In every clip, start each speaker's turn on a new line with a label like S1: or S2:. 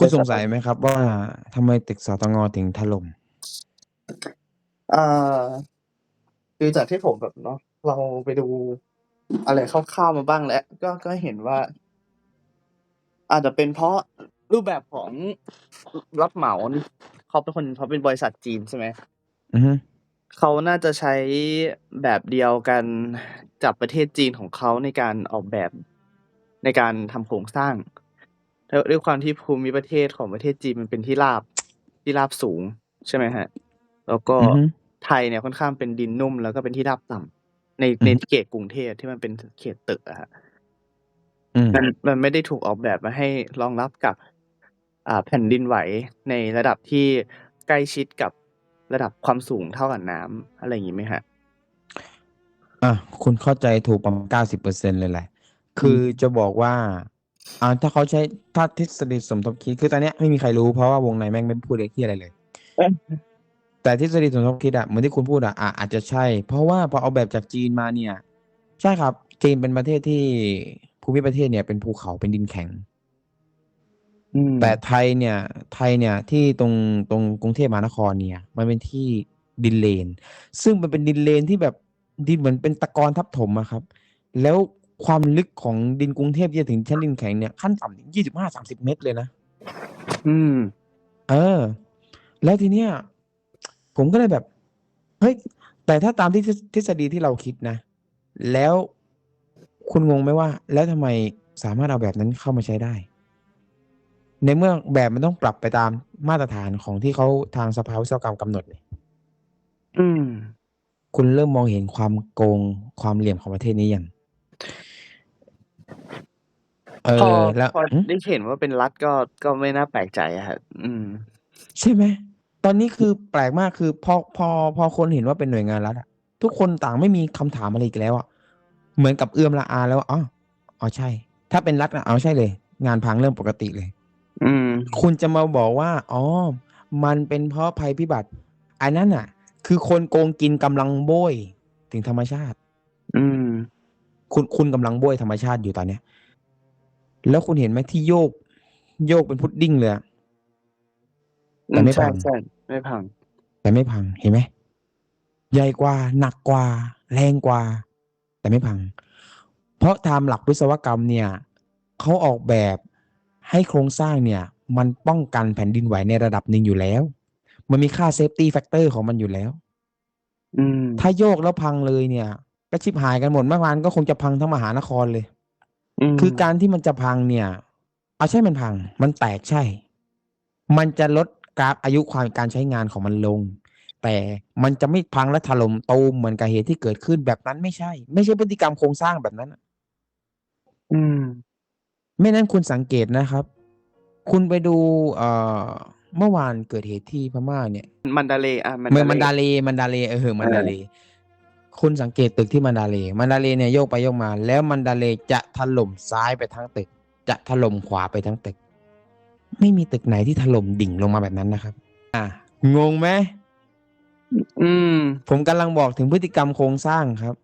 S1: คุณสงสัยไหมครับว่าทำไมตึกสตงถึงถล่ม
S2: อ่าคือจากที่ผมแบบเนาะเราไปดูอะไรคร่าวๆมาบ้างแล้ว ก็ก็เห็นว่า อาจจะเป็นเพราะรูปแบบของรับเหมาเขาเป็นคนเขาเป็นบริษัทจีนใช่ไหม
S1: อือฮึ
S2: เขาน่าจะใช้แบบเดียวกันกับประเทศจีนของเขาในการออกแบบในการทำโครงสร้าง แล้วด้วยความที่ภูมิประเทศของประเทศจีนมันเป็นที่ราบที่ราบสูงใช่ไหมฮะ แล้วก็
S1: อือฮึ
S2: ไทยเนี่ยค่อนข้างเป็นดินนุ่ม แล้วก็เป็นที่ราบต่ำใน
S1: อือฮึ
S2: ในเขตกรุงเทพที่มันเป็นเขตตึกอะฮะ
S1: อืม
S2: มันมันไม่ได้ถูกออกแบบมาให้รองรับกับ อ่าแผ่นดินไหวในระดับที่ใกล้ชิดกับระดับความสูงเท่ากับน้ำอะไรอย่างนี้ไหมฮะ
S1: อะคุณเข้าใจถูกประมาณเก้าสิบเปอร์เซ็นเลยแหละ คือจะบอกว่า อ่าถ้าเขาใช้ถ้าทฤษฎีสมทบคิดคือตอนเนี้ยไม่มีใครรู้เพราะว่าวงในแม่งไม่พูดอะไรที่อะไรเลย
S2: เอ๊ะ
S1: แต่ทฤษฎีสมทบคิดอะเหมือนที่คุณพูดอะอะอาจจะใช่ เพราะว่าพอเอาแบบจากจีนมาเนี่ย ใช่ครับ จีนเป็นประเทศที่ภูมิประเทศเนี่ยเป็นภูเขาเป็นดินแข็ง
S2: อืม
S1: แต่ไทยเนี่ย ไทยเนี่ยที่ตรงตรงกรุงเทพมหานครเนี่ย มันเป็นที่ดินเลน ซึ่งมันเป็นดินเลนที่แบบดินเหมือนเป็นตะกอนทับถมอะครับ แล้ว ความลึกของดินกรุงเทพที่จะถึงชั้นดินแข็งเนี่ยขั้นต่ำยี่สิบห้าสามสิบเมตรเลยนะ
S2: อืม
S1: เออ แล้วทีเนี้ยผมก็เลยแบบ เฮ้ย แต่ถ้าตามที่ทฤษฎีที่เราคิดนะ แล้วคุณงงไหมว่า แล้วทำไมสามารถเอาแบบนั้นเข้ามาใช้ได้ ในเมื่อแบบมันต้องปรับไปตามมาตรฐานของที่เขาทางสภาวิศวกรรมกำหนดเนี่ย
S2: อืม
S1: คุณเริ่มมองเห็นความโกงความเหลี่ยมของประเทศนี้ยัง เอ
S2: พอ
S1: อ แล้ว
S2: พอ
S1: อืม
S2: ได้เห็นว่าเป็นรัฐก็ ก็ไม่น่าแปลกใจอะฮะอืม
S1: ใช่ไหม ตอนนี้คือแปลกมาก คือพอ พอ พอคนเห็นว่าเป็นหน่วยงานรัฐอะ ทุกคนต่างไม่มีคำถามอะไรอีกแล้วอะ เหมือนกับเอื้อมละอาแล้วว่าอ๋อ อ๋อ ใช่ ถ้าเป็นรัฐอะเอาใช่เลย งานพังเรื่องปกติเลย
S2: อืม
S1: คุณจะมาบอกว่า อ๋อ มันเป็นเพราะภัยพิบัติ อันนั้นอะ คือคนโกงกินกำลังโบยถึงธรรมชาติ
S2: อืม
S1: คุณคุณกำลังโบยธรรมชาติอยู่ตอนเนี้ย แล้วคุณเห็นไหมที่โยก โยกเป็นพุดดิ้งเลยอะแต่ไม่
S2: ใช่
S1: พัง
S2: ใช่ไม่พัง
S1: แต่ไม่พังเห็นไหมใหญ่กว่า หนักกว่า แรงกว่า แต่ไม่พัง เพราะตามหลักวิศวกรรมเนี่ยเขาออกแบบให้โครงสร้างเนี่ย มันป้องกันแผ่นดินไหวในระดับหนึ่งอยู่แล้ว มันมีค่าเซฟตี้แฟกเตอร์ของมันอยู่แล้ว
S2: อืม
S1: ถ้าโยกแล้วพังเลยเนี่ย ก็ชิบหายกันหมดเมื่อวานก็คงจะพังทั้งมหานครเลย
S2: ม
S1: คือการที่มันจะพังเนี่ย เอาใช่มันพัง มันแตกใช่ มันจะลดกราฟอายุความการใช้งานของมันลง แต่มันจะไม่พังและถล่มตูมเหมือนกับเหตุที่เกิดขึ้นแบบนั้นไม่ใช่ ไม่ใช่พฤติกรรมโครงสร้างแบบนั้นอะ
S2: อืม
S1: ไม่นั้นคุณสังเกตนะครับ คุณไปดู เอ่อเมื่อวานเกิดเหตุที่พม่าเนี่ย
S2: มันดาเลย์อะ
S1: เมืองมันดาเลย์มันดาเลย์เออ มันดาเลย์ คุณสังเกตตึกที่มันดาเลย์มันดาเลย์เนี่ยโยกไปโยกมา แล้วมันดาเลย์จะถล่มซ้ายไปทั้งตึก จะถล่มขวาไปทั้งตึก ไม่มีตึกไหนที่ถล่มดิ่งลงมาแบบนั้นนะครับ อะงงไหม
S2: อืม
S1: ผมกำลังบอกถึงพฤติกรรมโครงสร้างครับ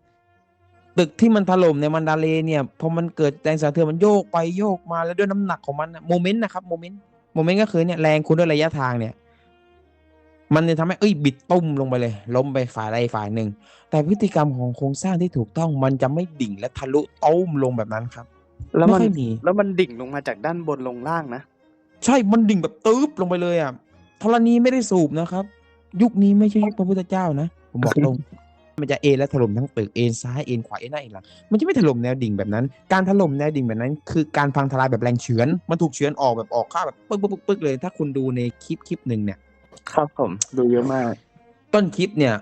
S1: ตึกที่มันถล่มในมันดาเลย์เนี่ยพอมันเกิดแรงสั่นสะเทือนมันโยกไปโยกมาแล้วด้วยน้ำหนักของมันโมเมนต์นะครับโมเมนต์โมเมนต์ก็คือเนี่ยแรงคูณด้วยระยะทางเนี่ย มันจะทำให้เอ้ยบิดตุ้มลงไปเลย ล้มไปฝ่ายใดฝ่ายหนึ่ง แต่พฤติกรรมของโครงสร้างที่ถูกต้องมันจะไม่ดิ่งและทะลุตุ้มลงแบบนั้นครับ
S2: แล้ว
S1: ไม่
S2: มัน
S1: ค่อยมี
S2: แล้วมันดิ่งลงมาจากด้านบนลงล่างนะ
S1: ใช่มันดิ่งแบบตื๊บลงไปเลยอะธรณีไม่ได้สูบนะครับ ยุคนี้ไม่ใช่ยุคพระพุทธเจ้านะผมบอกตรงมันจะเอนและถล่มทั้งตึกเอนซ้ายเอนขวาเอนหน้าเอนหลังมันจะไม่ถล่มแนวดิ่งแบบนั้น การถล่มแนวดิ่งแบบนั้น คือการพังทลายแบบแรงเฉือน มันถูกเฉือนออกแบบออกข้างแบบปึ๊กปึ๊กปึ๊กปึ๊กเลย ถ้าคุณดูในคลิปคลิปหนึ่งเนี่ย
S2: ครับผม ดูเยอะมาก
S1: ต้นคลิปเนี่ย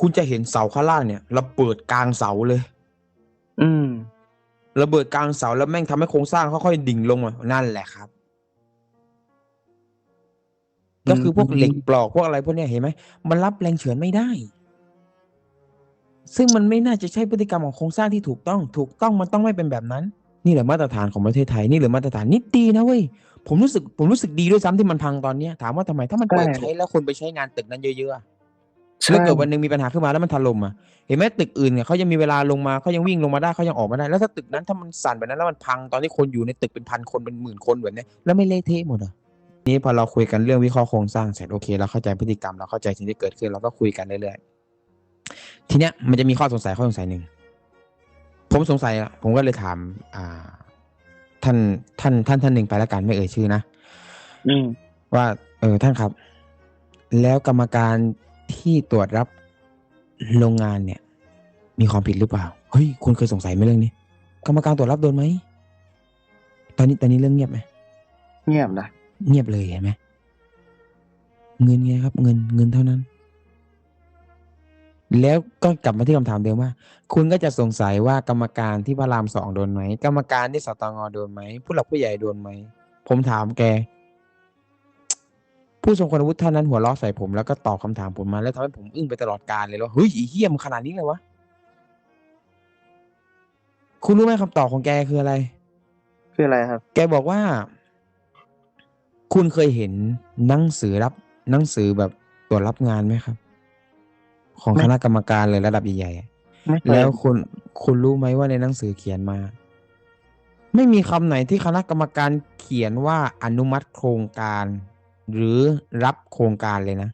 S1: คุณจะเห็นเสาข้างล่างเนี่ยระเบิดกลางเสาเลย
S2: อืม
S1: ระเบิดกลางเสาแล้วแม่งทำให้โครงสร้างค่อยๆดิ่งลงมานั่นแหละครับ ก็คือพวกเหล็กปลอกพวกอะไรพวกเนี้ยเห็นไหมมันรับแรงเฉือนไม่ได้ ซึ่งมันไม่น่าจะใช่พฤติกรรมของโครงสร้างที่ถูกต้อง ถูกต้องมันต้องไม่เป็นแบบนั้น นี่แหละมาตรฐานของประเทศไทยนี่แหละมาตรฐานนิดดีนะเว้ยผมรู้สึกผมรู้สึกดีด้วยซ้ำที่มันพังตอนเนี้ยถามว่าทำไมถ้ามันเปิด
S2: ใช่
S1: ใช้แล้วคนไปใช้งานตึกนั้นเยอะๆอะ
S2: ใช่
S1: แล้วเกิดวันหนึ่งมีปัญหาขึ้นมาแล้วมันถล่มอะเห็นไหมตึกอื่นเนี่ยเขายังมีเวลาลงมาเขายังวิ่งลงมาได้เขายังออกมาได้ แล้วถ้าตึกนั้นถ้ามันสั่นแบบนั้นแล้วมันพังตอนที่คนอยู่ในตึกเป็นพันคนเป็นหมื่นคนแบบเนี้ยแล้วไม่เละเทะหมดอะนี้พอเราคุยกันเรื่องวิเคราะห์โครงสร้างเสร็จโอเคเราเข้าใจพฤติกรรมเราเข้าใจสิ่งที่เกิดขึ้นเราก็คุยกันเรื่อยๆทีเนี้ยมันจะมีข้อสงสัยข้อสงสัยหนึ่ง ผมสงสัยอะผมก็เลยถาม อ่า ท่านท่านท่านท่านหนึ่งไปแล้วกันไม่เอ่ยชื่อนะ
S2: อืม
S1: ว่า เออท่านครับ แล้วกรรมการที่ตรวจรับโรงงานเนี่ย มีความผิดหรือเปล่าเฮ้ยคุณเคยสงสัยไหมเรื่องนี้ กรรมการตรวจรับโดนไหมตอนนี้ตอนนี้เรื่องเงียบไหม
S2: เงียบนะ
S1: เงียบเลยเห็นไหมเงินไงครับ เงินเงินเท่านั้น แล้วก็กลับมาที่คำถามเดิมว่า คุณก็จะสงสัยว่ากรรมการที่พระรามสองโดนไหมกรรมการที่สตงโดนไหมผู้หลักผู้ใหญ่โดนไหมผมถามแก ผู้ทรงคุณวุฒิท่านนั้นหัวเราะใส่ผมแล้วก็ตอบคำถามผมมาแล้วทำให้ผมอึ้งไปตลอดกาลเลยว่าเฮ้ยไอีเหี้ยมนขนาดนี้เลยวะคุณรู้ไหมคำตอบของแกคืออะไร
S2: คืออะไรครับ
S1: แกบอกว่า คุณเคยเห็นหนังสือรับหนังสือแบบตรวจรับงานไหมครับ ของ
S2: ไม่
S1: คณะกรรมการเลยระดับใหญ่ๆอะ
S2: ไม่เคย
S1: แล้วคุณคุณรู้ไหมว่าในหนังสือเขียนมา ไม่มีคำไหนที่คณะกรรมการเขียนว่าอนุมัติโครงการ หรือรับโครงการเลยนะ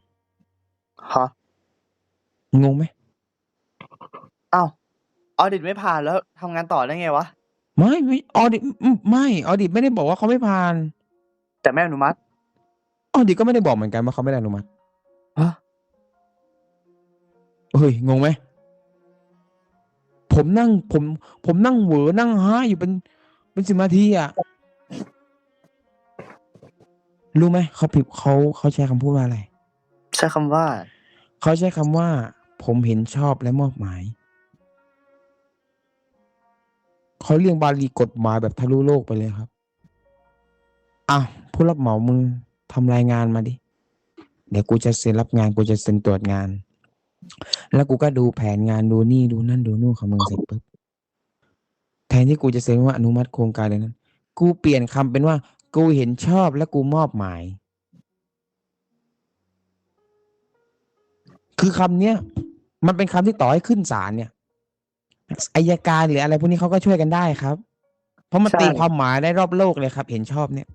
S2: ฮะ
S1: งงไหม
S2: อ้าวออดิตไม่ผ่านแล้วทำงานต่อได้ไงวะ
S1: ไม่ไม่ออดิไม่ออดิไม่ได้บอกว่าเขาไม่ผ่าน
S2: แต่ไม่อนุมัติ
S1: ออดิก็ไม่ได้บอกเหมือนกันว่าเขาไม่ได้อนุมัติ
S2: ฮะ
S1: เฮ้ยงงไหมผมนั่ง ผม ผมนั่งเหวอนั่งห้าอยู่เป็นเป็นสิบนาทีอะรู้ไหมเขาผิดเขาเขาใช้คำพูดว่าอะไร
S2: ใช้คำว่า
S1: เขาใช้คำว่า ผมเห็นชอบและมอบหมาย เขาเรียงบาลีกฎหมายแบบทะลุโลกไปเลยครับ อะผู้รับเหมามึงทำรายงานมาดิ เดี๋ยวกูจะเซ็นรับงาน กูจะเซ็นตรวจงาน แล้วกูก็ดูแผนงานดูนี่ดูนั่นดูนู่นของมึงเสร็จปุ๊บแทนที่กูจะเซ็นว่าอนุมัติโครงการเลยนั้น กูเปลี่ยนคำเป็นว่า กูเห็นชอบและกูมอบหมาย คือคำเนี้ยมันเป็นคำที่ต่อให้ขึ้นศาลเนี่ยอายการหรืออะไรพวกนี้เขาก็ช่วยกันได้ครับ เพราะมัน
S2: ใช่
S1: ตีความหมายได้รอบโลกเลยครับ เห็นชอบเนี่ย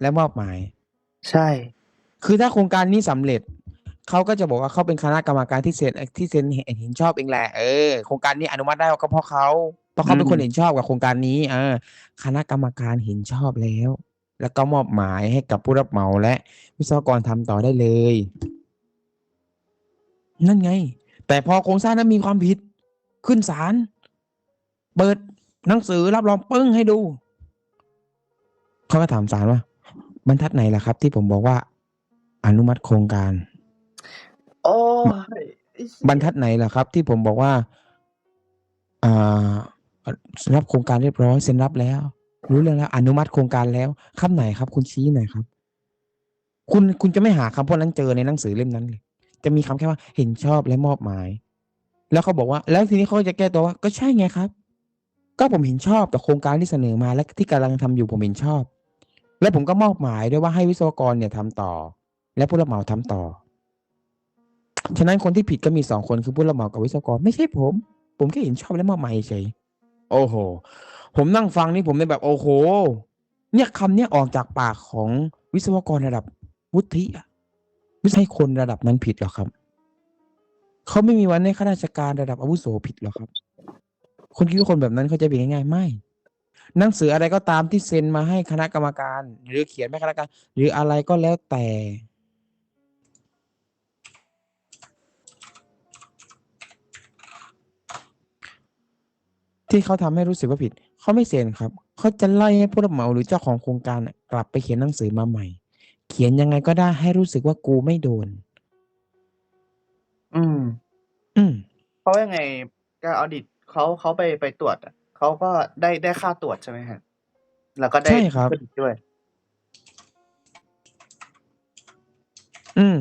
S1: และมอบหมาย
S2: ใช่
S1: คือถ้าโครงการนี้สำเร็จ เขาก็จะบอกว่าเขาเป็นคณะกรรมการที่เซ็นที่เซ็นเห็นชอบเองแหละเออโครงการนี้อนุมัติได้ก็เพราะเขาเพราะเขาเป็นคนเห็นชอบกับโครงการนี้เออคณะกรรมการเห็นชอบแล้ว แล้วก็มอบหมายให้กับผู้รับเหมาและ วิศวกรทำต่อได้เลย นั่นไง แต่พอโครงสร้างนั้นมีความผิด ขึ้นศาลเปิดหนังสือรับรองปึ้งให้ดูเขาก็ถามศาลว่า บรรทัดไหนล่ะครับ ที่ผมบอกว่า อนุมัติโครงการ บรรทัดไหนล่ะครับ ที่ผมบอกว่า อ่ารับโครงการเรียบร้อยเซ็นรับแล้ว รู้เรื่องแล้ว อนุมัติโครงการแล้วคำไหนครับ คุณชี้หน่อยครับ คุณคุณจะไม่หาคำพวกนั้นเจอในหนังสือเล่มนั้นเลยจะมีคำแค่ว่าเห็นชอบและมอบหมาย แล้วเขาบอกว่า แล้วทีนี้เขาจะแก้ตัวว่า ก็ใช่ไงครับ ก็ผมเห็นชอบกับโครงการที่เสนอมาและที่กำลังทำอยู่ผมเห็นชอบ และผมก็มอบหมายด้วยว่าให้วิศวกรเนี่ยทำต่อ และผู้รับเหมาทำต่อ ฉะนั้นคนที่ผิดก็มีสองคนคือผู้รับเหมากับวิศวกรไม่ใช่ผม ผมแค่เห็นชอบและมอบหมายเฉยโอ้โห ผมนั่งฟังนี่ผมเลยแบบโอ้โห เนี่ยคำเนี้ยออกจากปากของวิศวกรระดับวุฒิอะไม่ใช่คนระดับนั้นผิดหรอกครับ เขาไม่มีวันในข้าราชการระดับอาวุโสผิดหรอกครับ คนคิดว่าคนแบบนั้นเขาจะเป็นง่ายๆไม่หนังสืออะไรก็ตามที่เซ็นมาให้คณะกรรมการ หรือเขียนให้คณะกรรมการหรืออะไรก็แล้วแต่ ที่เขาทำให้รู้สึกว่าผิด เขาไม่เซ็นครับ เขาจะไล่ให้ผู้รับเหมาหรือเจ้าของโครงการน่ะกลับไปเขียนหนังสือมาใหม่ เขียนยังไงก็ได้ให้รู้สึกว่ากูไม่โดน
S2: อืม
S1: อืม
S2: เพราะยังไงการออดิตเขาเขาไปไปตรวจอะเขาก็ได้ได้ค่าตรวจใช่ไหมฮะแล้วก็ได้
S1: ใช่ครับ
S2: เครดิตด้วย
S1: อืม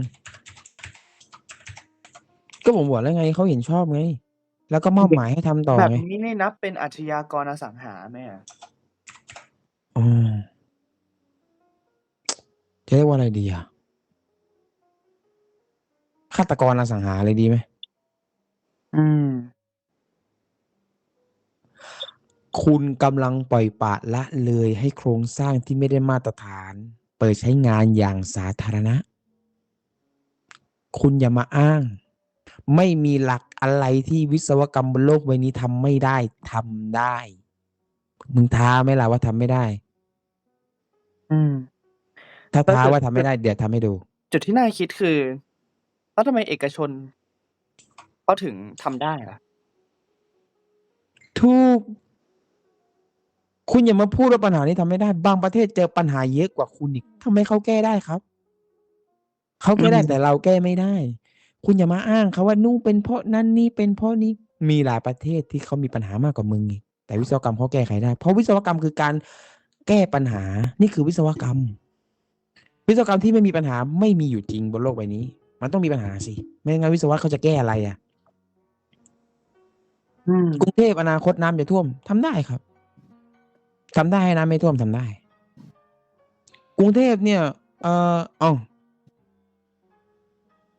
S1: ก็ผมบอกแล้วไงเขาเห็นชอบไง แล้วก็มอบหมายให้ทำต่อ
S2: แบบ
S1: ไง
S2: นี้นี่นับเป็นอาชญากรอสังหาไหมอะ
S1: อ๋อจะเรียกว่าอะไรดีอะฆาตกรอสังหาเลยดีไหม
S2: อืม
S1: คุณกำลังปล่อยปละละเลยให้โครงสร้างที่ไม่ได้มาตรฐาน เปิดใช้งานอย่างสาธารณะ คุณอย่ามาอ้าง ไม่มีหลัก อะไรที่วิศวกรรมบนโลกใบนี้ทำไม่ได้ทำได้ มึงท้าไหมล่ะว่าทำไม่ได้
S2: อืม
S1: ถ้า
S2: แล้ว
S1: ท้า
S2: จุด
S1: ว่าทำไม่ได้ เดี๋ยวทำให้ดู
S2: จุดที่น่าคิดคือแล้วทำไมเอกชนเขาถึงทำได้ล่ะ
S1: ถูก คุณอย่ามาพูดว่าปัญหานี้ทำไม่ได้ บางประเทศเจอปัญหาเยอะกว่าคุณอีกทำไมเขาแก้ได้ครับ เขาแก้ได้
S2: อืม
S1: แต่เราแก้ไม่ได้ คุณอย่ามาอ้างเขาว่านู่นเป็นเพราะนั้นนี่เป็นเพราะนี้มีหลายประเทศที่เขามีปัญหามากกว่ามึงอีกแต่วิศวกรรมเขาแก้ไขได้ เพราะวิศวกรรมคือการแก้ปัญหานี่คือวิศวกรรม วิศวกรรมที่ไม่มีปัญหาไม่มีอยู่จริงบนโลกใบนี้ มันต้องมีปัญหาสิ ไม่งั้นวิศวะเขาจะแก้อะไรอะ
S2: อืม
S1: กรุงเทพอนาคตน้ำจะท่วมทำได้ครับทำได้ให้น้ำไม่ท่วมทำได้ กรุงเทพเนี่ย เออเอา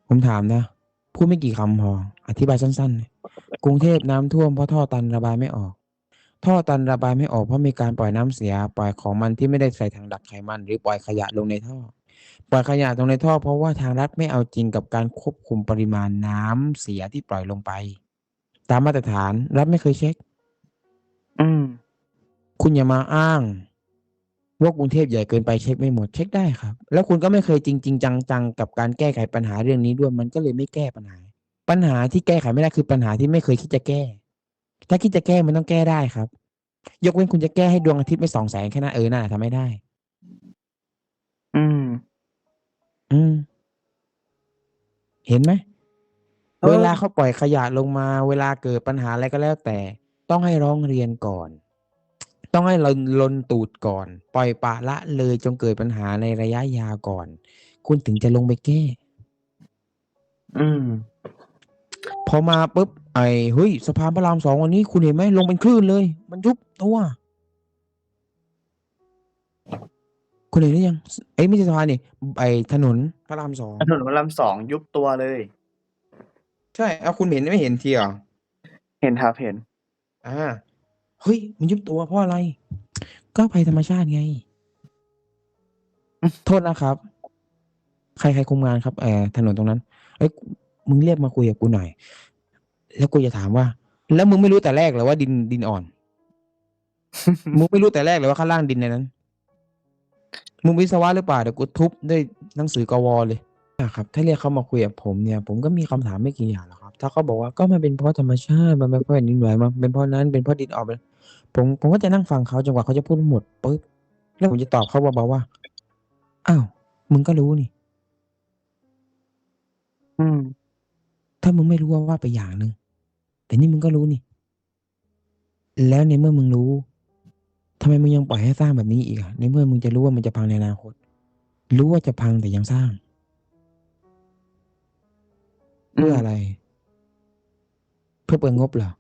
S1: ผมถามนะ พูดไม่กี่คำพอ อธิบายสั้นๆ กรุงเทพน้ำท่วมเพราะท่อตันระบายไม่ออก ท่อตันระบายไม่ออกเพราะมีการปล่อยน้ำเสีย ปล่อยของมันที่ไม่ได้ใส่ถังดักไขมัน หรือปล่อยขยะลงในท่อ ปล่อยขยะลงในท่อ เพราะว่าทางรัฐไม่เอาจริงกับการควบคุมปริมาณน้ำเสียที่ปล่อยลงไป ตามมาตรฐานรัฐไม่เคยเช็ค
S2: อืม
S1: คุณอย่ามาอ้าง ว่ากรุงเทพใหญ่เกินไปเช็คไม่หมดเช็คได้ครับ แล้วคุณก็ไม่เคยจริงจริงจังๆกับการแก้ไขปัญหาเรื่องนี้ด้วยมันก็เลยไม่แก้ปัญหา ปัญหาที่แก้ไขไม่ได้คือปัญหาที่ไม่เคยคิดจะแก้ ถ้าคิดจะแก้มันต้องแก้ได้ครับ ยกเว้นคุณจะแก้ให้ดวงอาทิตย์ไม่สองแสงแค่นั้นเออน่าทำไม่ได้
S2: อืม
S1: อืม เห็นไหม
S2: เออ
S1: เวลาเขาปล่อยขยะลงมา เวลาเกิดปัญหาอะไรก็แล้วแต่ ต้องให้ร้องเรียนก่อน ต้องให้เราลนตูดก่อน ปล่อยปละละเลยจนเกิดปัญหาในระยะยาวก่อน คุณถึงจะลงไปแก้
S2: อืม
S1: พอมาปุ๊บไอ้เฮ้ยสะพานพระรามสองวันนี้คุณเห็นไหมลงเป็นคลื่นเลย มันยุบตัวคุณเห็นหรือยังเอ้ยไม่ใช่สะพานนี่ไอ้ถนนพระรามสอง
S2: ถนนพระรามสองยุบตัวเลย
S1: ใช่เอาคุณเห็นไม่เห็นทีเหรอ
S2: เห็นครับเห็น
S1: อ่า เฮ้ย มันยุบตัวเพราะอะไร ก็ภัยธรรมชาติไง โทษนะครับ ใครใครคุมงานครับเออถนนตรงนั้นเอ้ยมึงเรียกมาคุยกับกูหน่อย แล้วกูจะถามว่า แล้วมึงไม่รู้แต่แรกเหรอว่าดินดินอ่อน มึงไม่รู้แต่แรกเลยว่าข้างล่างดินในนั้น มึงวิศวะหรือเปล่าเดี๋ยวกูทุบด้วยหนังสือกวเลยนะครับถ้าเรียกเขามาคุยกับผมเนี่ย ผมก็มีคำถามไม่กี่อย่างหรอกครับ ถ้าเขาบอกว่าก็มันเป็นเพราะธรรมชาติมันเป็นเพราะแผ่นดินไหวมันเป็นเพราะนั้นเป็นเพราะดินออกไป ผมผมก็จะนั่งฟังเขาจนกว่าเขาจะพูดหมดปุ๊บแล้วผมจะตอบเขาเบาๆว่าอ้าวมึงก็รู้นี่
S2: อืม
S1: ถ้ามึงไม่รู้ว่าว่าไปอย่างหนึ่งแต่นี่มึงก็รู้นี่ แล้วในเมื่อมึงรู้ทำไมมึงยังปล่อยให้สร้างแบบนี้อีกอะในเมื่อมึงจะรู้ว่ามันจะพังในอนาคต รู้ว่าจะพังแต่ยังสร้างเพื่ออะไร เพื่อเปลืองงบเหรอ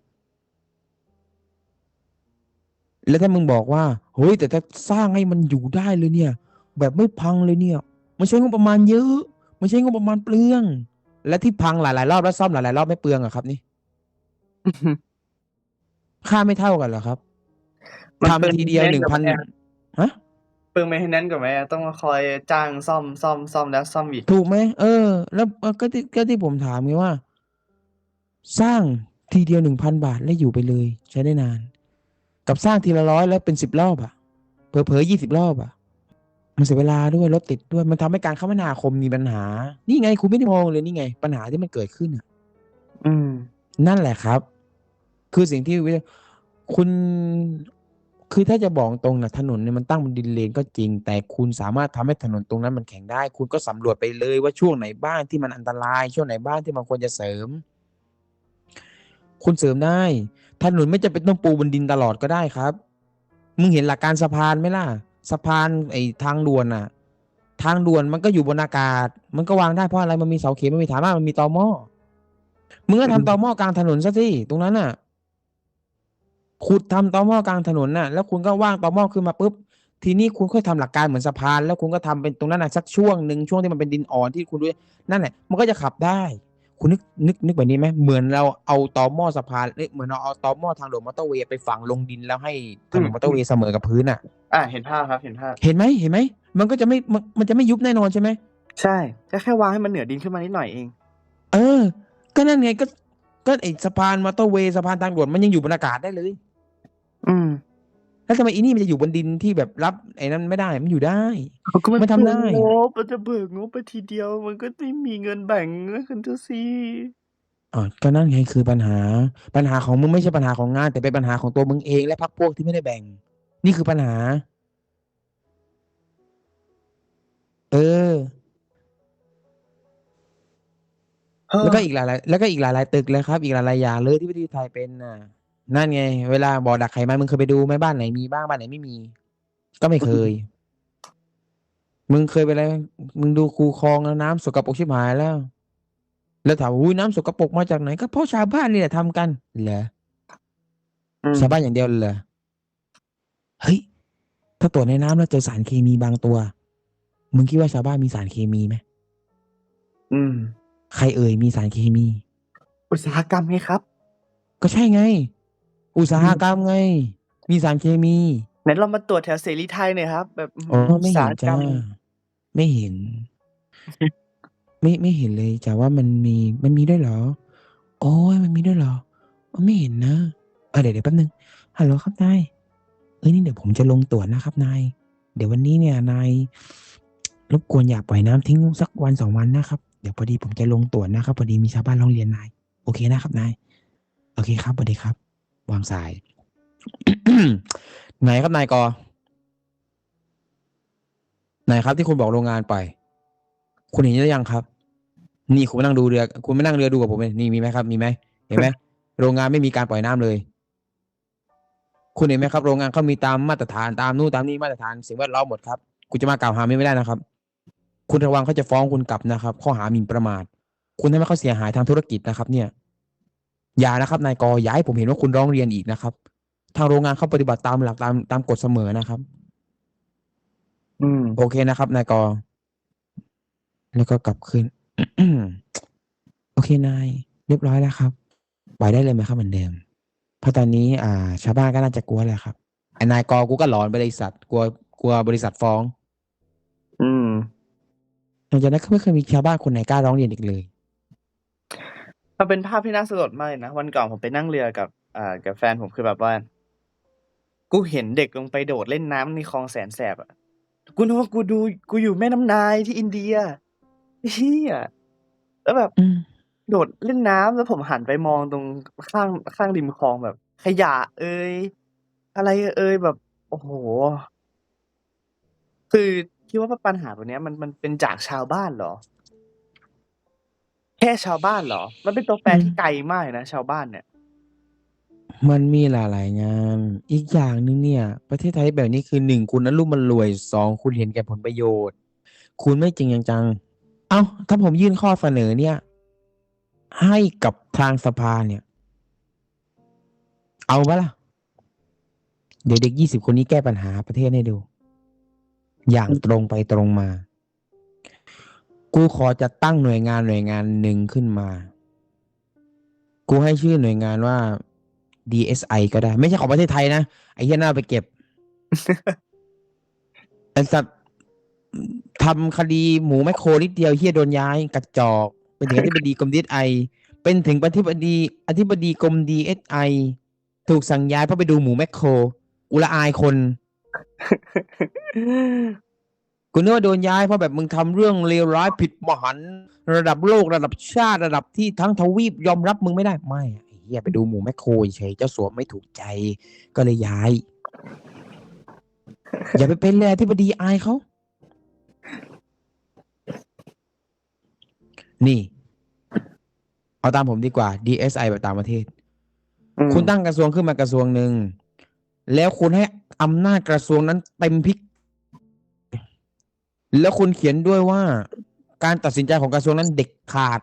S1: แล้วถ้ามึงบอกว่าเฮ้ยแต่ถ้าสร้างให้มันอยู่ได้เลยเนี่ย แบบไม่พังเลยเนี่ยมันใช้งบประมาณเยอะมันใช้งบประมาณเปลือง และที่พังหลายๆรอบแล้วซ่อมหลายๆรอบไม่เปลืองอะครับ นี่ค่าไม่เท่ากันเหรอครับ
S2: มันเปลือง
S1: ทำทีเดียวหนึ่งพัน
S2: แกับแม่
S1: ฮะ
S2: เปลืองไม่ให้นั้นกับแม่ต้องมาคอยจ้างซ่อมซ่อมซ่อมแล้วซ่อมอีก
S1: ถูกไหมเออ แล้วเออก็ที่ก็ที่ผมถามไงว่า สร้างทีเดียวหนึ่งพันบาทแล้วอยู่ไปเลย ใช้ได้นาน กับสร้างทีละร้อยแล้วเป็นสิบรอบอะเผลอๆยี่สิบรอบอะมันเสียเวลาด้วยรถติดด้วยมันทำให้การคมนาคมมีปัญหา นี่ไงคุณไม่ได้มองเลยนี่ไง ปัญหาที่มันเกิดขึ้นอะ
S2: อืม
S1: นั่นแหละครับ คือสิ่งที่วิคุณคือถ้าจะบอกตรงนะถนนเนี่ยมันตั้งบนดินเลนก็จริง แต่คุณสามารถทำให้ถนนตรงนั้นมันแข็งได้ คุณก็สำรวจไปเลยว่าช่วงไหนบ้างที่มันอันตราย ช่วงไหนบ้างที่มันควรจะเสริม คุณเสริมได้ ถนนไม่จำเป็นต้องปูบนดินตลอดก็ได้ครับ มึงเห็นหลักการสะพานไหมล่ะ สะพานไอ้ทางด่วนน่ะทางด่วนมันก็อยู่บนอากาศ มันก็วางได้เพราะอะไรมันมีเสาเข็มมันมีฐานรากมันมีตอหม้อมึงก็
S2: อืม
S1: ทำตอหม้อกลางถนนซะสิตรงนั้นน่ะ ขุดทำตอหม้อกลางถนนน่ะ แล้วคุณก็ว่างตอหม้อขึ้นมาปุ๊บทีนี้คุณค่อยทำหลักการเหมือนสะพาน แล้วคุณก็ทำเป็นตรงนั้นน่ะสักช่วงหนึ่งช่วงที่มันเป็นดินอ่อนที่คุณด้วยนั่นแหละมันก็จะขับได้ คุณนึกนึกนึกแบบนี้ไหมเหมือนเราเอาตอหม้อสะพานเอ้ยเหมือนเราเอาตอหม้อทางด่วนมอเตอร์เวย์ไปฝังลงดินแล้วให้ถนนมอเตอร์เวย์เสมอกับพื้นอะ
S2: อ่าเห็นภาพครับเห็นภาพ
S1: เห็นไหมเห็นไหมมันก็จะไม่มันมันจะไม่ยุบแน่นอนใช่ไหม
S2: ใช่ก็แค่วางให้มันเหนือดินขึ้นมานิดหน่อยเอง
S1: เออ ก็นั่นไงก็ก็ไอสะพานมอเตอร์เวย์สะพานทางด่วนมันยังอยู่บนอากาศได้เลย
S2: อืม
S1: แล้วทำไมอีนี่มันจะอยู่บนดินที่แบบรับไอ้นั้นไม่ได้มันอยู่ได้
S2: ก็มัน
S1: มันทำได้
S2: เบิกงบมันจะเบิกงบไปทีเดียว มันก็ไม่มีเงินแบ่งกันทุกซี
S1: อ๋อก็นั่นไงคือปัญหา ปัญหาของมึงไม่ใช่ปัญหาของงาน แต่เป็นปัญหาของตัวมึงเองและพรรคพวกที่ไม่ได้แบ่ง นี่คือปัญหา เออแล้วก็อีกหลายๆแล้วก็อีกหลายๆตึกเลยครับ อีกหลายๆอย่างเลยที่ประเทศไทยเป็นน่ะ นั่นไง เวลาบ่อดักไขมันมึงเคยไปดูไหมบ้านไหนมีบ้างบ้านไหนไม่มี ก็ไม่เคย มึงเคยไปอะไรมึงดูคูคลองแล้วน้ำสกปรกชิบหายแล้ว แล้วถามว่าอุ้ยน้ำสกปรกมาจากไหน ก็เพราะชาวบ้านนี่แหละทำกันเหรอ
S2: อืม
S1: ชาวบ้านอย่างเดียวเลยเหรอเฮ้ยถ้าตรวจในน้ำแล้วเจอสารเคมีบางตัว มึงคิดว่าชาวบ้านมีสารเคมีไหม
S2: อืม
S1: ใครเอ่ยมีสารเคมี
S2: อุตสาหกรรมไงครับ
S1: ก็ใช่ไง อุตสาหกรรมไง มีสารเคมี
S2: ไหนเรามาตรวจแถวเสรีไทยหน่อยครับ แบบ
S1: อ๋อไม่
S2: อุต
S1: เห็
S2: สานหกร
S1: จ้าร
S2: ม
S1: ไม่เห็น ไม่ไม่เห็นเลยจ้าว่ามันมีมันมีด้วยเหรอ โอ้ยมันมีด้วยเหรออ๋อไม่เห็นนะเออเดี๋ยวเดี๋ยวแป๊บนึงฮัลโหลครับนายเอ้ยนี่เดี๋ยวผมจะลงตรวจนะครับนายเดี๋ยววันนี้เนี่ยนายรบกวนอย่าปล่อยน้ำทิ้งสักวันสองวันนะครับ เดี๋ยวพอดีผมจะลงตรวจนะครับพอดีมีชาวบ้านร้องเรียนนาย โอเคนะครับนาย โอเคครับสวัสดีครับ วางสาย ไหนครับนายกอ ไหนครับที่คุณบอกโรงงานไป คุณเห็นหรือยังครับ นี่คุณมานั่งดูเรือ คุณไมานั่งเรือดูกับผมเลยนี่มีไหมครับ มีไหมเห็นไหมโรงงานไม่มีการปล่อยน้ำเลย คุณเห็นไหมครับ โรงงานเขามีตามมาตรฐานตามนู่นตามนี่มาตรฐานสิ่งแวดล้อมหมดครับคุณจะมากล่าวหาไม่ได้นะครับ คุณระวังเขาจะฟ้องคุณกลับนะครับ ข้อหาหมิ่นประมาท คุณทำให้เขาเสียหายทางธุรกิจนะครับ เนี่ย อย่านะครับนายกออย่าให้ผมเห็นว่าคุณร้องเรียนอีกนะครับ ทางโรงงานเขาปฏิบัติตามหลักตามตามกฎเสมอนะครับ
S2: อืม
S1: โอเคนะครับนายกอ แล้วก็กลับคืนโอเคนายเรียบร้อยแล้วครับปล่อยได้เลยไหมครับเหมือนเดิมเพราะตอนนี้ อ่า ชาวบ้านก็น่าจะกลัวแหละครับไอ้นายกอกูก็หลอนบริษัทกลัวกลัวบริษัทฟ้อง
S2: อืม
S1: หลังจากนั้นก็ไม่เคยมีชาวบ้านคนไหนกล้าร้องเรียนอีกเลย
S2: มันเป็นภาพที่น่าสลดมากเลยนะ วันก่อนผมไปนั่งเรือกับอ่ากับแฟนผมคือแบบว่า กูเห็นเด็กลงไปโดดเล่นน้ำในคลองแสนแสบอะ กูนึกว่ากูดูกูอยู่แม่น้ำนายที่อินเดียเฮียแล้วแบบ
S1: อืม
S2: โดดเล่นน้ำแล้วผมหันไปมองตรงข้างข้างริมคลองแบบ ขยะเอ่ยอะไรเอ่ยแบบ โอ้โห คือคิดว่าปัญหาตัวเนี้ยมันมันเป็นจากชาวบ้านเหรอแค่ชาวบ้านเหรอ มันเป็นตัวแปร
S1: อืม
S2: ที่ไกลมากเลยนะชาวบ้านเนี่ย
S1: มันมีหลายๆงาน อีกอย่างหนึ่งเนี่ย ประเทศไทยแบบนี้คือหนึ่งคุณนั้นรุ่มมันรวยสองคุณเห็นแก่ผลประโยชน์ คุณไม่จริงจังๆเอ้า ถ้าผมยื่นข้อเสนอเนี่ย ให้กับทางสภาเนี่ย เอาปะล่ะ เดี๋ยวเด็กยี่สิบคนนี้แก้ปัญหาประเทศให้ดู อย่างตรงไปตรงมา กูขอจะตั้งหน่วยงานหน่วยงานหนึ่งขึ้นมา กูให้ชื่อหน่วยงานว่า DSI ก็ได้ ไม่ใช่ของประเทศไทยนะ ไอ้เหี้ยน่าไปเก็บไอ้สัตว์ทำคดีหมูแมคโครนิดเดียวเฮียโดนย้ายกระจอก เป็นถึงอธิบดีกรมดีไอเป็นถึงอธิบดีอธิบดีกรมดีเอสไอถูกสั่งย้ายเพราะไปดูหมูแมคโคร อุละอายคน กูนึกว่าโดนย้ายเพราะแบบมึงทำเรื่องเลวร้ายผิดมหันต์ระดับโลกระดับชาติระดับที่ทั้งทวีปยอมรับมึงไม่ได้ไม่อะไอ้เหี้ยไปดูหมูแมคโครเฉยเจ้าสัวไม่ถูกใจ ก็เลยย้าย อย่าไปเป็นเลยที่บดีอายเขา นี่ เอาตามผมดีกว่า DSI แบบต่างประเทศ
S2: อืม
S1: คุณตั้งกระทรวงขึ้นมากระทรวงหนึ่ง แล้วคุณให้อำนาจกระทรวงนั้นเต็มพิก แล้วคุณเขียนด้วยว่า การตัดสินใจของกระทรวงนั้นเด็กขาด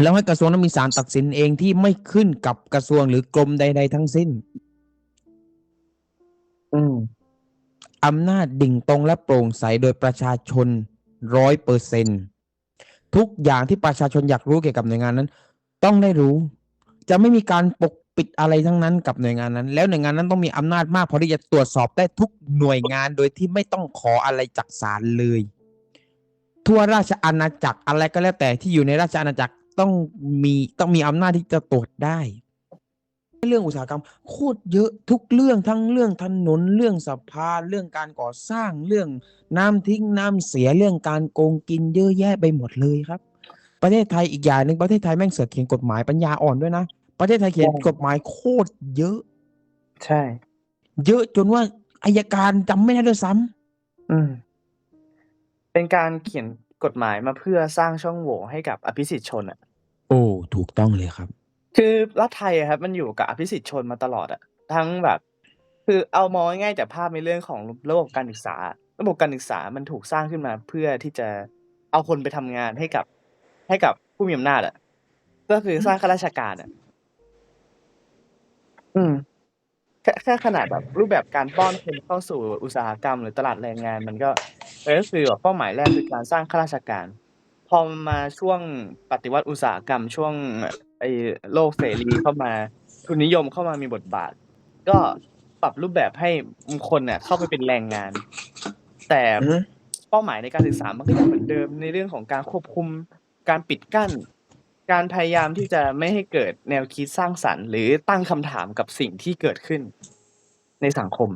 S1: แล้วให้กระทรวงนั้นมีสารตัดสินเองที่ไม่ขึ้นกับกระทรวงหรือกรมใด ๆ ทั้งสิ้น
S2: อืม
S1: อำนาจดิ่งตรงและโปร่งใสโดยประชาชนร้อยเปอร์เซนทุกอย่างที่ประชาชนอยากรู้เกี่ยวกับหน่วยงานนั้น ต้องได้รู้ จะไม่มีการปก ปิดอะไรทั้งนั้นกับหน่วยงานนั้น แล้วหน่วยงานนั้นต้องมีอำนาจมากพอที่จะตรวจสอบได้ทุกหน่วยงานโดยที่ไม่ต้องขออะไรจากศาลเลย ทั่วราชอาณาจักรอะไรก็แล้วแต่ที่อยู่ในราชอาณาจักรต้องมีต้องมีอำนาจที่จะตรวจได้เรื่องอุตสาหกรรมโคตรเยอะทุกเรื่องทั้งเรื่องถนนเรื่องสะพานเรื่องการก่อสร้างเรื่องน้ำทิ้งน้ำเสียเรื่องการโกงกินเยอะแยะไปหมดเลยครับ ประเทศไทยอีกอย่างหนึ่งประเทศไทยแม่งเสือกเขียนกฎหมายปัญญาอ่อนด้วยนะ ประเทศไทยเขียน
S2: ใช่
S1: กฎหมายโคตรเยอะ
S2: ใช่
S1: เยอะจนว่าอายการจำไม่ได้ด้วยซ้ำ
S2: อืม เป็นการเขียนกฎหมายมาเพื่อสร้างช่องโหว่ให้กับอภิสิทธิชนอะ
S1: โอ้ ถูกต้องเลยครับ
S2: คือรัฐไทยอะครับ มันอยู่กับอภิสิทธิชนมาตลอดอะทั้งแบบ คือเอามองง่ายๆจากภาพในเรื่องของระบบการศึกษา ระบบการศึกษามันถูกสร้างขึ้นมาเพื่อที่จะเอาคนไปทำงานให้กับ ให้กับผู้มีอำนาจอะก็คือสร้างข้าราชการอะ อืม แค่แค่ขนาดแบบรูปแบบการป้อนคนเข้าสู่อุตสาหกรรม หรือตลาดแรงงาน มันก็เออก็คือแบบเป้าหมายแรกคือการสร้างข้าราชการ พอมาช่วงปฏิวัติอุตสาหกรรมช่วงไอ้โลกเสรีเข้ามา ทุนนิยมเข้ามามีบทบาท ก็ปรับรูปแบบให้คนเนี่ยเข้าไปเป็นแรงงาน แต่เป้าหมายในการศึกษามันก็ยังเหมือนเดิมในเรื่องของการควบคุมการปิดกั้น การพยายามที่จะไม่ให้เกิดแนวคิดสร้างสรรค์ หรือตั้งคำถามกับสิ่งที่เกิดขึ้นในสังคม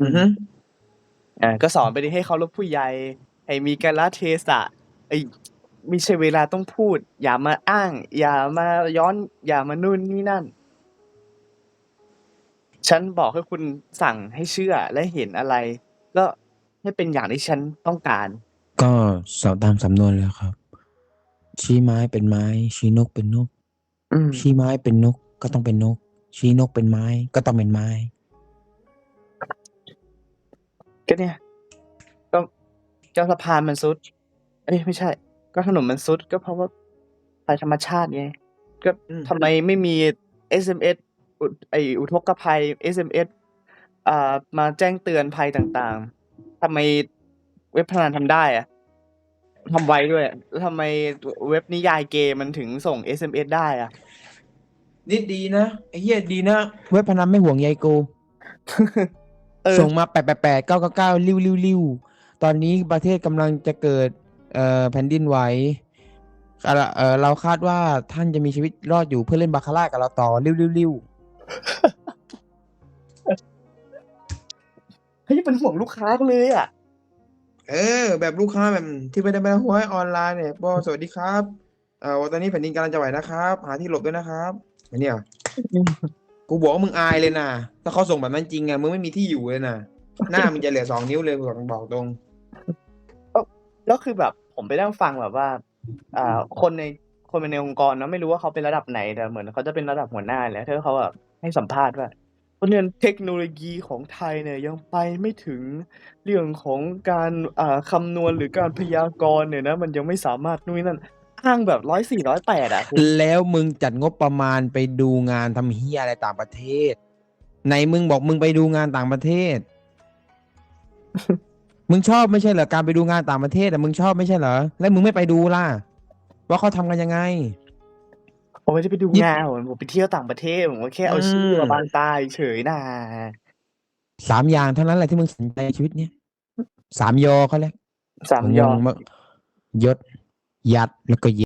S1: อือฮึ
S2: อ่าก็สอนไปดิให้เคารพผู้ใหญ่ให้มีกาลเทศะไอ้ยไม่ใช่เวลาต้องพูด อย่ามาอ้าง อย่ามาย้อน อย่ามานู่นนี่นั่น ฉันบอกให้คุณสั่งให้เชื่อและเห็นอะไร ก็ให้เป็นอย่างที่ฉันต้องการ
S1: ก็สอบตามสำนวนแล้วครับ ชี้ไม้เป็นไม้ ชี้นกเป็นนก
S2: อืม
S1: ชี้ไม้เป็นนกก็ต้องเป็นนก ชี้นกเป็นไม้ก็ต้องเป็นไม้
S2: ก็เนี่ย ก็เจ้าสะพานมันซุดเอ้ยไม่ใช่ ก็ถนนมันซุดก็เพราะว่าภัยธรรมชาติไงก็
S1: อืม
S2: ทำไมไม่มี SMS อุไออุทกภัย SMS อ่ามาแจ้งเตือนภัยต่างๆทำไมเว็บพนันทำได้อะ ทำไวด้วยแล้วทำไมเว็บนิยายเกมมันถึงส่ง SMS ได้อะ
S1: นี่ดีนะไอ้เหี้ยดีนะ เว็บพนันไม่ห่วงใยกู
S2: เออ
S1: ส่งมาแปดแปดแปดเก้าเก้าเก้าริ้วริ้วริ้วตอนนี้ประเทศกำลังจะเกิดเอ่อแผ่นดินไหวเอ่อเอ่อเราคาดว่าท่านจะมีชีวิตรอดอยู่เพื่อเล่นบาคาร่ากับเราต่อริ้วริ้วริ้ว
S2: เฮ้ยเป็นห่วงลูกค้าก็เลยอะ
S1: เออ แบบลูกค้าแบบที่ไม่ได้ไปหัวออนไลน์เนี่ยบอสวัสดีครับเอ่อตอนนี้แผ่นดินกำลังจะไหวนะครับ หาที่หลบด้วยนะครับอันเนี้ยกูบอกว่ามึงอายเลยนะถ้าเขาส่งแบบนั้นจริงอะมึงไม่มีที่อยู่เลยนะหน้ามึงจะเหลือสองนิ้วเลยบอกบอกตรง
S2: แล้วคือแบบผมไปนั่งฟังแบบว่า อ่า คนในคนในองค์กรเนอะไม่รู้ว่าเขาเป็นระดับไหนแต่เหมือนเขาจะเป็นระดับหัวหน้าแล้วถ้าเขาแบบให้สัมภาษณ์ว่า เพราะเนี่ยเทคโนโลยีของไทยเนี่ยยังไปไม่ถึงเรื่องของการอ่าคำนวณหรือการพยากรณ์เนี่ยนะมันยังไม่สามารถนู่นนนั่นอ้างแบบร้อยสี่ร้อยแปดอะคุณ
S1: แล้วมึงจัดงบประมาณไปดูงานทำเฮียอะไรต่างประเทศไหนมึงบอกมึงไปดูงานต่างประเทศ มึงชอบไม่ใช่เหรอการไปดูงานต่างประเทศแต่มึงชอบไม่ใช่เหรอแล้วมึงไม่ไปดูล่ะ ว่าเขาทำกันยังไง
S2: ผมไม่ได้ไปดู
S1: ยิบ
S2: งานผมไปเที่ยวต่างประเทศ ผมก็แค่เอาชื่อ
S1: อืม
S2: มาบางตาเฉยๆนะ
S1: สามอย่างเท่านั้นแหละที่มึงสนใจในชีวิตเนี้ยสามยอเขาเลย
S2: สามยอด
S1: งงกยศยัดแล้วก็ยิ